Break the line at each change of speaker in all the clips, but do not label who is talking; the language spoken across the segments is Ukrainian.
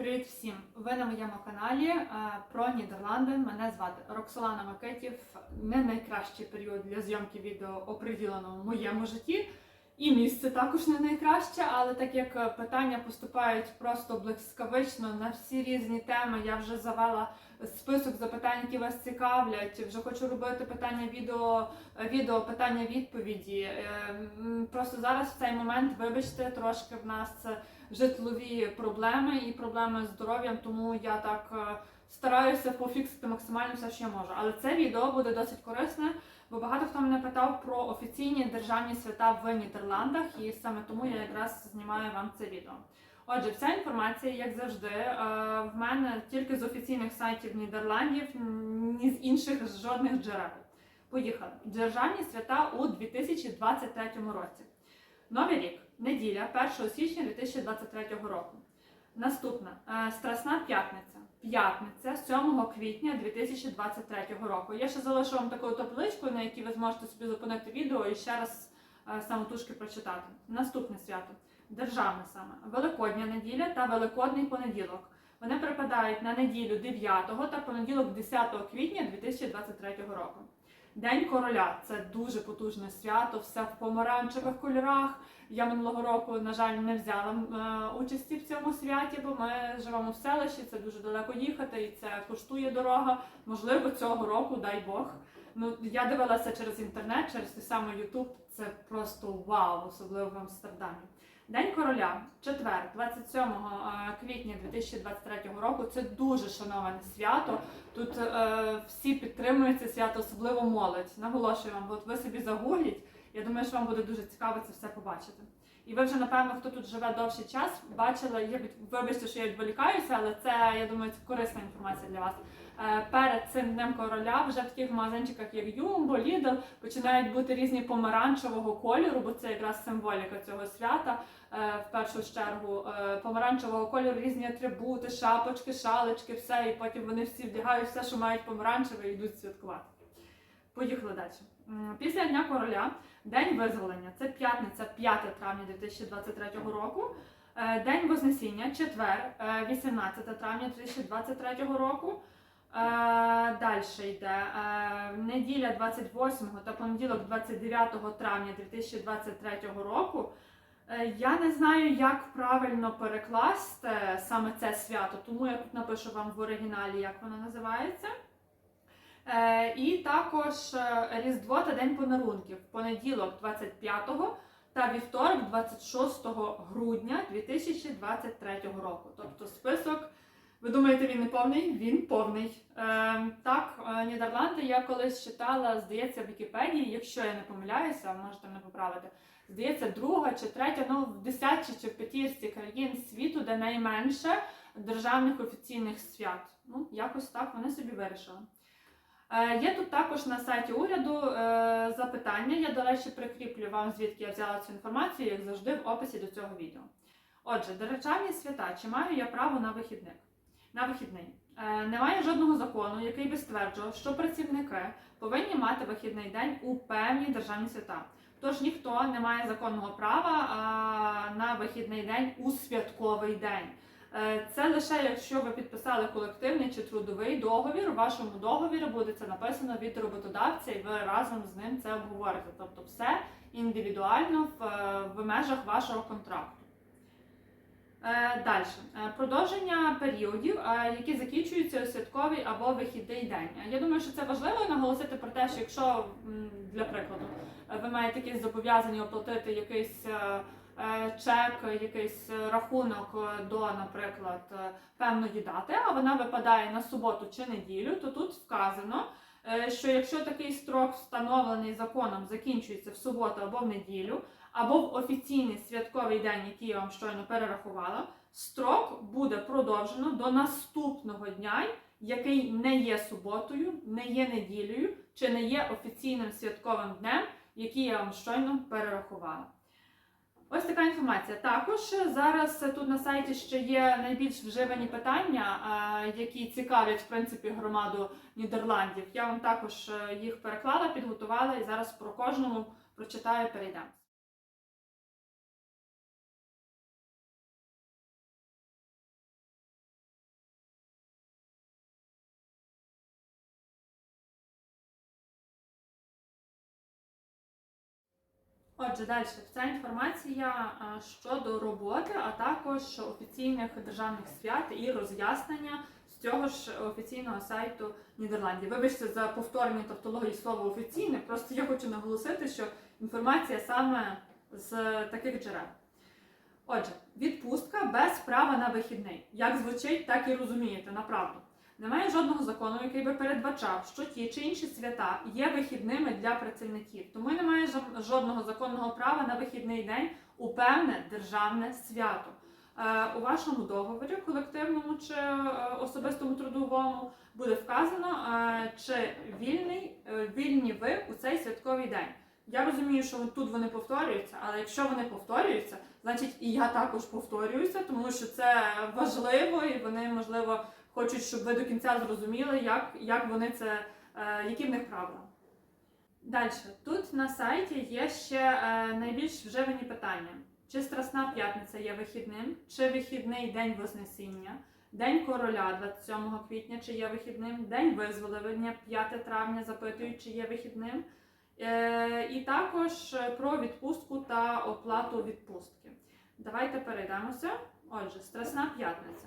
Привіт всім! Ви на моєму каналі е, про Нідерланди. Мене звати Роксолана Макетів. Не найкращий період для зйомки відео оприділено в моєму житті. І місце також не найкраще, але так як питання поступають просто блискавично на всі різні теми, я вже завела список запитань, які вас цікавлять. Вже хочу робити питання відео, відео питання відповіді. Е, Просто зараз в цей момент, вибачте, трошки в нас житлові проблеми і проблеми з здоров'ям, тому я так е, стараюся пофіксити максимально все, що я можу. Але це відео буде досить корисне, бо багато хто мене питав про офіційні державні свята в Нідерландах, і саме тому я якраз знімаю вам це відео. Отже, вся інформація, як завжди, е, в мене тільки з офіційних сайтів Нідерландів, ні з інших жодних джерел. Поїхали. Державні свята у 2023 році. Новий рік, неділя, 1 січня 2023 року. Наступна е, Страсна п'ятниця. П'ятниця 7 квітня 2023 року. Я ще залишу вам таку табличку, на якій ви зможете собі зупинити відео і ще раз е, самотужки прочитати. Наступне свято державне саме Великодня неділя та Великодний понеділок. Вони припадають на неділю 9 та понеділок 10 квітня 2023 року. День короля це дуже потужне свято, все в помаранчевих кольорах. Я минулого року, на жаль, не взяла е, участі в цьому святі, бо ми живемо в селищі, це дуже далеко їхати, і це коштує дорога. Можливо, цього року, дай Бог. Ну я дивилася через інтернет, через той самий Ютуб. Це просто вау, особливо в Амстердамі. День короля, четвер, 27 е, квітня 2023 року. Це дуже шановане свято. Тут е, всі підтримують це свято, особливо молодь. Наголошую вам, от ви собі загугліть. Я думаю, що вам буде дуже цікаво це все побачити. І ви вже, напевно, хто тут живе довший час, бачили, я вибачте, що я відволікаюся, але це, я думаю, це корисна інформація для вас. Е, Перед цим днем короля вже в таких магазинчиках, як Юмбо, Lidl, починають бути різні помаранчевого кольору, бо це якраз символіка цього свята. Е, В першу чергу е, помаранчевого кольору різні атрибути, шапочки, шалочки, все, і потім вони всі вдягають все, що мають помаранчеве, і йдуть святкувати. Поїхали далі. Після Дня короля День визволення це п'ятниця, 5 травня 2023 року. Е, День Вознесіння, четвер, е, 18 травня 2023 року. Далі йде е, неділя 28 та понеділок 29 травня 2023 року. Е, Я не знаю, як правильно перекласти саме це свято, тому я тут напишу вам в оригіналі, як воно називається. Е, І також е, Різдво та День подарунків. Понеділок 25 та вівторок 26 грудня 2023 року. Тобто список, ви думаєте, він не повний? Він повний. Е, так, Нідерланди я колись читала, здається, в Вікіпедії, якщо я не помиляюся, можете мене поправити. Здається, друга чи третя, ну в десятці чи в п'ятірці країн світу, де найменше державних офіційних свят. Ну, якось так вони собі вирішили. Е, Є тут також на сайті уряду е, запитання. Я, до речі, прикріплю вам, звідки я взяла цю інформацію, як завжди, в описі до цього відео. Отже, державні свята, чи маю я право на вихідник? На вихідний. Е, Немає жодного закону, який би стверджував, що працівники повинні мати вихідний день у певні державні свята. Тож ніхто не має законного права на вихідний день у святковий день. Е, Це лише якщо ви підписали колективний чи трудовий договір, у вашому договірі буде це написано від роботодавця, і ви разом з ним це обговорите. Тобто все індивідуально в, е, в межах вашого контракту. Далі. Продовження періодів, е, які закінчуються у святковий або вихідний день. Е, Я думаю, що це важливо наголосити про те, що якщо, для прикладу, е, ви маєте якісь зобов'язання оплатити якийсь е, е, чек, якийсь е, рахунок е, до, наприклад, е, певної дати, а вона випадає на суботу чи неділю, то тут вказано, е, що якщо такий строк встановлений законом закінчується в суботу або в неділю, або в офіційний святковий день, який я вам щойно перерахувала, строк буде продовжено до наступного дня, який не є суботою, не є неділею, чи не є офіційним святковим днем, який я вам щойно перерахувала. Ось така інформація. Також зараз тут на сайті ще є найбільш вживані питання, е, які цікавлять в принципі громаду Нідерландів. Я вам також е, їх переклала, підготувала і зараз про кожному прочитаю, перейдемо. Отже, далі ця інформація щодо роботи, а також офіційних державних свят і роз'яснення з цього ж офіційного сайту Нідерландів. Вибачте за повторення тавтології слова офіційне. Просто я хочу наголосити, що інформація саме з таких джерел. Отже, відпустка без права на вихідний. Як звучить, так і розумієте, направду. Немає жодного закону, який би передбачав, що ті чи інші свята є вихідними для працівників. Тому немає жодного законного права на вихідний день у певне державне свято. Е, У вашому договорі, колективному чи е, особистому трудовому, буде вказано, е, чи вільний, вільні ви у цей святковий день. Я розумію, що тут вони повторюються, але якщо вони повторюються, значить і я також повторююся, тому що це важливо, і вони можливо хочуть, щоб ви до кінця зрозуміли, як, як вони це, е, які в них правила. Далі, тут на сайті є ще е, найбільш вживані питання: чи Страсна п'ятниця є вихідним, чи вихідний день Вознесіння, День короля 27 квітня, чи є вихідним, День визволення 5 травня запитують, чи є вихідним. Е, і також про відпустку та оплату відпустки. Давайте перейдемося. Отже, Страсна п'ятниця.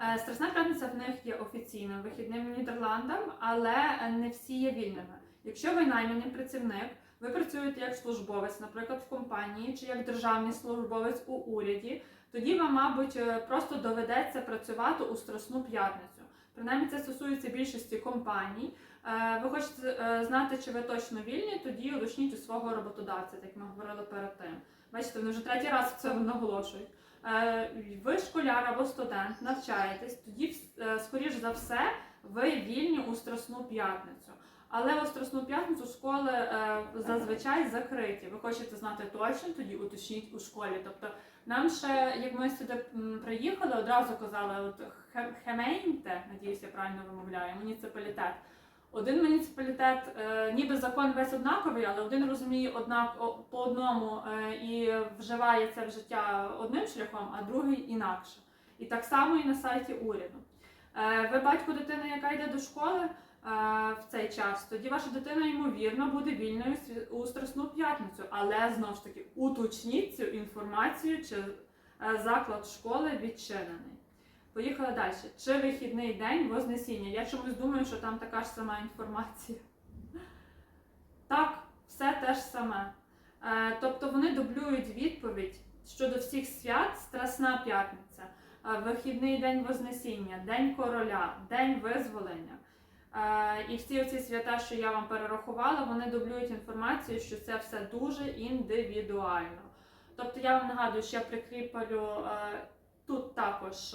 Е, Страсна п'ятниця в них є офіційним вихідним Нідерландам, але не всі є вільними. Якщо ви найманий працівник, ви працюєте як службовець, наприклад, в компанії чи як державний службовець у уряді, тоді вам, мабуть, е, просто доведеться працювати у Страсну п'ятницю. Принаймні це стосується більшості компаній. Е, Ви хочете знати, чи ви точно вільні, тоді уточніть у свого роботодавця, як ми говорили перед тим. Бачите, вони вже третій раз це наголошують. Е, Ви школяр або студент, навчаєтесь, тоді, е, скоріш за все, ви вільні у Страсну п'ятницю. Але у Страсну п'ятницю школи е, зазвичай закриті. Ви хочете знати точно, тоді уточніть у школі. Тобто нам ще, як ми сюди приїхали, одразу казали, от Хе- Хемейнте, надіюсь, я правильно вимовляю, муніципалітет. Один муніципалітет, е, ніби закон весь однаковий, але один розуміє однак по одному е, і вживає це в життя одним шляхом, а другий інакше. І так само і на сайті уряду. Е, ви батько дитини, яка йде до школи в цей час, тоді ваша дитина, ймовірно, буде вільною у Страсну п'ятницю, але знову ж таки уточніть цю інформацію, чи заклад школи відчинений. Поїхали далі. Чи вихідний день Вознесіння? Я чомусь думаю, що там така ж сама інформація. Так, все те ж саме. Е, тобто вони дублюють відповідь щодо всіх свят Страсна п'ятниця, е, вихідний день Вознесіння, День короля, День визволення. Е, і всі оці свята, що я вам перерахувала, вони дублюють інформацію, що це все дуже індивідуально. Тобто я вам нагадую, що я прикріплю тут також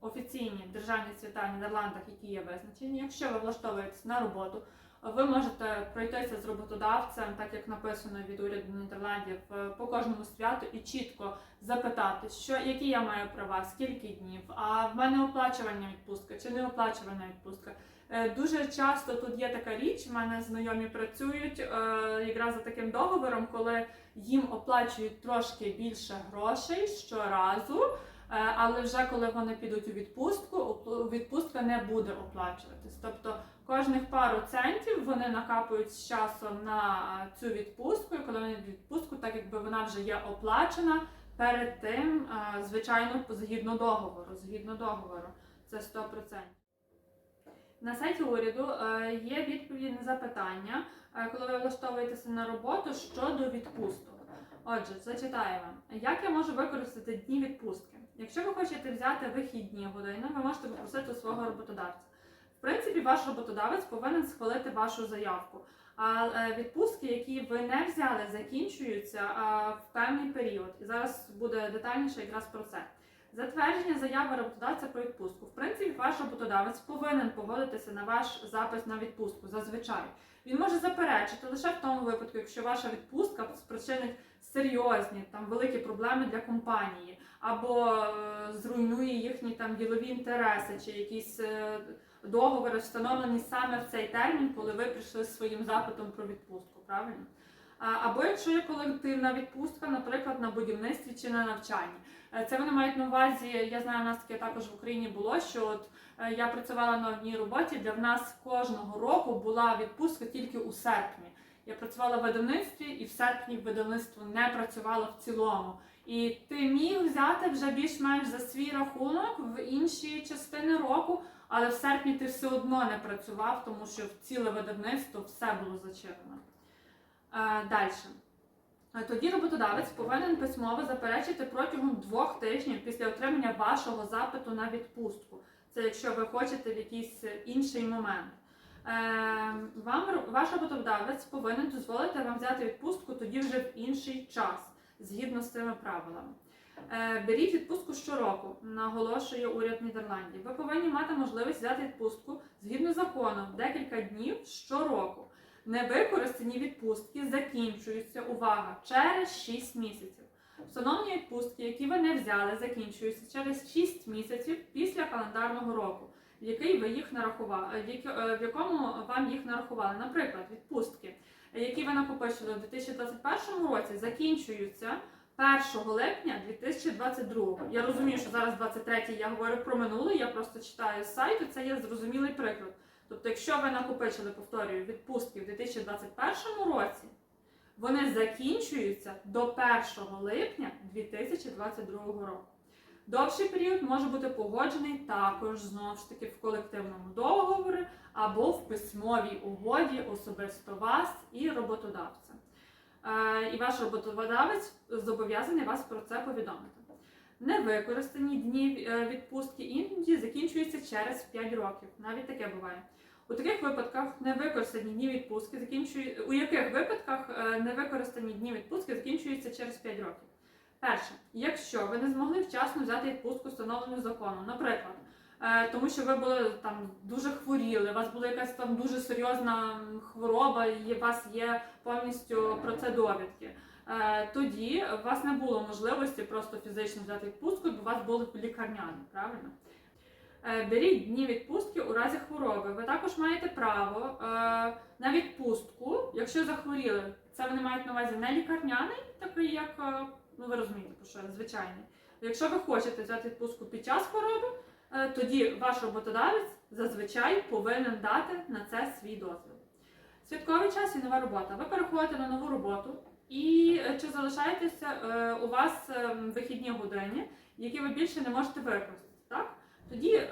офіційні державні свята в Нідерландах, які є визначені. Якщо ви влаштовуєтесь на роботу, ви можете пройтися з роботодавцем, так як написано від уряду Нідерландів, е, по кожному святу і чітко запитати, що які я маю права, скільки днів, а в мене оплачувальна відпустка чи не оплачувальна відпустка. Е, Дуже часто тут є така річ, в мене знайомі працюють е, якраз за таким договором, коли їм оплачують трошки більше грошей щоразу. Е, Але вже коли вони підуть у відпустку, відпустка не буде оплачуватись. Тобто кожних пару центів вони накапують з часом на е, цю відпустку, і коли вони відпустку, так якби вона вже є оплачена перед тим, е, звичайно, згідно договору. Згідно договору, це 100%. На сайті уряду є відповіді на запитання, коли ви влаштовуєтеся на роботу щодо відпусток. Отже, зачитаю вам, як я можу використати дні відпустки. Якщо ви хочете взяти вихідні години, ви можете попросити у свого роботодавця. В принципі, ваш роботодавець повинен схвалити вашу заявку. А е, відпустки, які ви не взяли, закінчуються в певний період. І зараз буде детальніше якраз про це. Затвердження заяви роботодавця про відпустку. В принципі, ваш роботодавець повинен погодитися на ваш запис на відпустку зазвичай. Він може заперечити лише в тому випадку, якщо ваша відпустка спричинить серйозні там великі проблеми для компанії, або е, зруйнує їхні там ділові інтереси, чи якісь е, договори встановлені саме в цей термін, коли ви прийшли з своїм запитом про відпустку. Правильно? Або якщо є колективна відпустка, наприклад, на будівництві чи на навчанні. Е, Це вони мають на увазі. Я знаю, у нас таке також в Україні було, що от я працювала на одній роботі, де в нас кожного року була відпустка тільки у серпні. Я працювала в видавництві, і в серпні видавництво не працювало в цілому. І ти міг взяти вже більш-менш за свій рахунок в інші частини року, але в серпні ти все одно не працював, тому що в ціле видавництво все було зачинено. Е, Далі. Е, Тоді роботодавець повинен письмово заперечити протягом двох тижнів після отримання вашого запиту на відпустку. Це якщо ви хочете в якийсь інший момент. Е, Вам ваш роботодавець повинен дозволити вам взяти відпустку тоді вже в інший час, згідно з цими правилами. Е, Беріть відпустку щороку, наголошує уряд Нідерландів. Ви повинні мати можливість взяти відпустку згідно закону декілька днів щороку. Невикористані відпустки закінчуються, увага, через 6 місяців. Встановлені відпустки, які ви не взяли, закінчуються через 6 місяців після календарного року, в який ви їх нарахували, в е, в якому вам їх нарахували. Наприклад, відпустки, які ви накопичили у 2021 році, закінчуються 1 липня 2022. Я розумію, що зараз 23 я говорю про минуле, я просто читаю з сайту, це є зрозумілий приклад. Тобто, якщо ви накопичили, повторюю, відпустки в 2021 році, вони закінчуються до 1 липня 2022 року. Довший період може бути погоджений також знову ж таки в колективному договорі або в письмовій угоді особисто вас і роботодавця. Е, І ваш роботодавець зобов'язаний вас про це повідомити. Невикористані дні е, відпустки іноді закінчуються через 5 років. Навіть таке буває. У таких випадках невикористані дні відпустки закінчують. У яких випадках е, невикористані дні відпустки закінчуються через 5 років? Перше, якщо ви не змогли вчасно взяти відпустку, встановлену законом, наприклад, е, тому що ви були там дуже хворіли, у вас була якась там дуже серйозна хвороба, і у вас є повністю про це довідки. е, Тоді у вас не було можливості просто фізично взяти відпустку, бо у вас були лікарняні, правильно? Е, Беріть дні відпустки у разі хвороби. Ви також маєте право на відпустку, якщо захворіли. Це вони мають на увазі не лікарняний, такий як, ну ви розумієте, про що я, звичайний. Якщо ви хочете взяти відпустку під час хвороби, е, тоді ваш роботодавець зазвичай повинен дати на це свій дозвіл. Святковий час і нова робота. Ви переходите на нову роботу, і е, чи залишаєтеся е, у вас е, вихідні години, які ви більше не можете використати, так? Тоді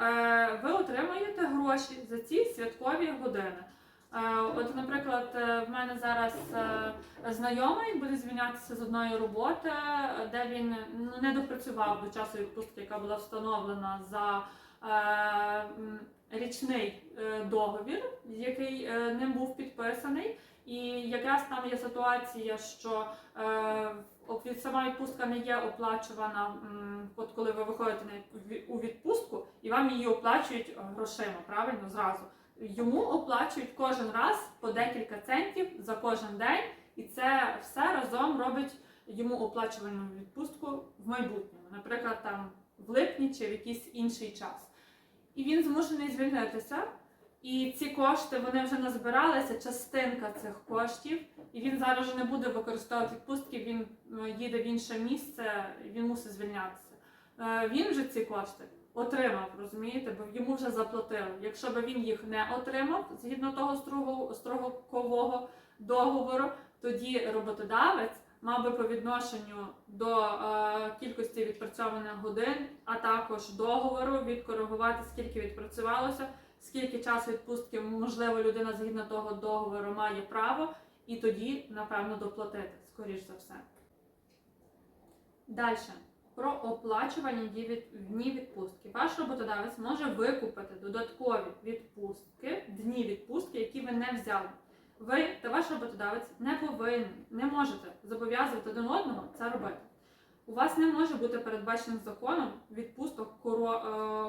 ви отримаєте гроші за ці святкові години. Е, от, наприклад, е, в мене зараз е, знайомий буде звільнятися з одної роботи, де він ну, не допрацював до часу відпустки, яка була встановлена за річний договір, який е, ним був підписаний. І якраз там є ситуація, що від- сама відпустка не є оплачувана, от коли ви виходите у відпустку, і вам її оплачують грошима, правильно зразу. Йому оплачують кожен раз по декілька центів за кожен день, і це все разом робить йому оплачувану відпустку в майбутньому, наприклад, там в липні чи в якийсь інший час. І він змушений звільнитися. І ці кошти вони вже назбиралися, частинка цих коштів, і він зараз вже не буде використовувати відпустки, він е, їде в інше місце, він мусить звільнятися. Е, Він вже ці кошти отримав, розумієте, бо йому вже заплатили. Якщо б він їх не отримав згідно того строкового договору, тоді роботодавець мав би по відношенню до е, кількості відпрацьованих годин, а також договору відкоригувати, скільки відпрацювалося скільки часу відпустки можливо людина згідно того договору має право, і тоді, напевно, доплатити, скоріш за все. Далі. Про оплачування дні відпустки. Ваш роботодавець може викупити додаткові відпустки, дні відпустки, які ви не взяли. Ви та ваш роботодавець не повинні, не можете зобов'язувати один одного це робити. У вас не може бути передбачених законом відпусток е,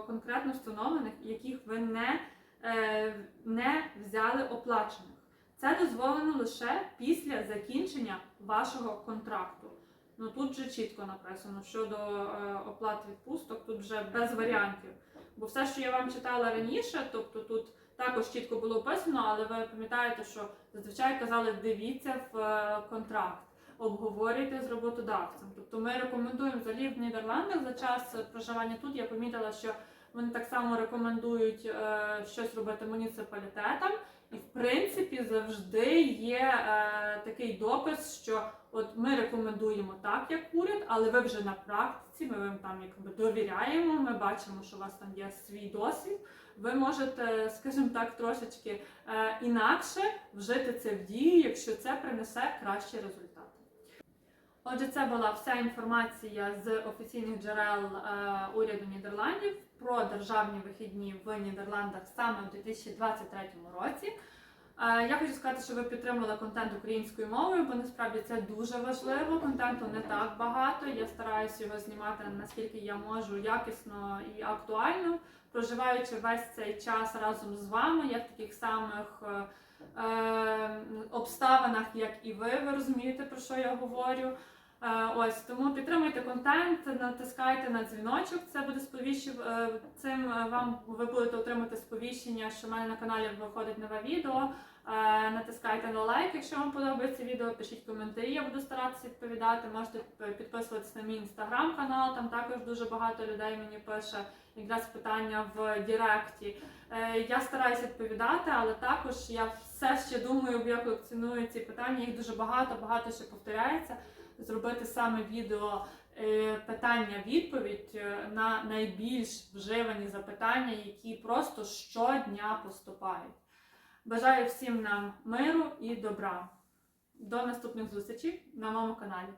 конкретно встановлених, яких ви не, е, не взяли оплачених. Це дозволено лише після закінчення вашого контракту. Ну тут вже чітко написано щодо е, оплат відпусток, тут вже без варіантів. Бо все, що я вам читала раніше, тобто тут також чітко було описано, але ви пам'ятаєте, що зазвичай казали дивіться в е, контракт обговорюйте з роботодавцем. Тобто ми рекомендуємо взагалі в Нідерландах за час проживання тут. Я помітила, що вони так само рекомендують е, щось робити муніципалітетам І в принципі завжди є е, такий допис, що от ми рекомендуємо так, як уряд, але ви вже на практиці, ми вам там якби довіряємо. Ми бачимо, що у вас там є свій досвід. Ви можете, скажімо так, трошечки е, інакше вжити це в дії, якщо це принесе кращі результати. Отже, це була вся інформація з офіційних джерел е, уряду Нідерландів про державні вихідні в Нідерландах саме у 2023 році. Е, Я хочу сказати, що ви підтримали контент українською мовою, бо насправді це дуже важливо. Контенту не так багато. Я стараюся його знімати наскільки я можу якісно і актуально, проживаючи весь цей час разом з вами. Я в таких самих е, е, обставинах, як і ви. Ви розумієте, про що я говорю. Е, Ось тому підтримуйте контент, натискайте на дзвіночок. Це буде сповіщив. е, Цим е, вам ви будете отримати сповіщення, що в мене на каналі виходить нове відео. Натискайте на лайк, якщо вам подобається відео, пишіть коментарі, я буду старатися відповідати. Можете п- підписуватись на мій інстаграм-канал, там також дуже багато людей мені пише якраз питання в Діректі. Е, Я стараюся відповідати, але також я все ще думаю, як ціную ці питання. Їх дуже багато, багато ще повторяється. Зробити саме відео е, питання-відповідь е, на найбільш вживані запитання, які просто щодня поступають. Бажаю всім нам миру і добра. До наступних зустрічей на моєму каналі.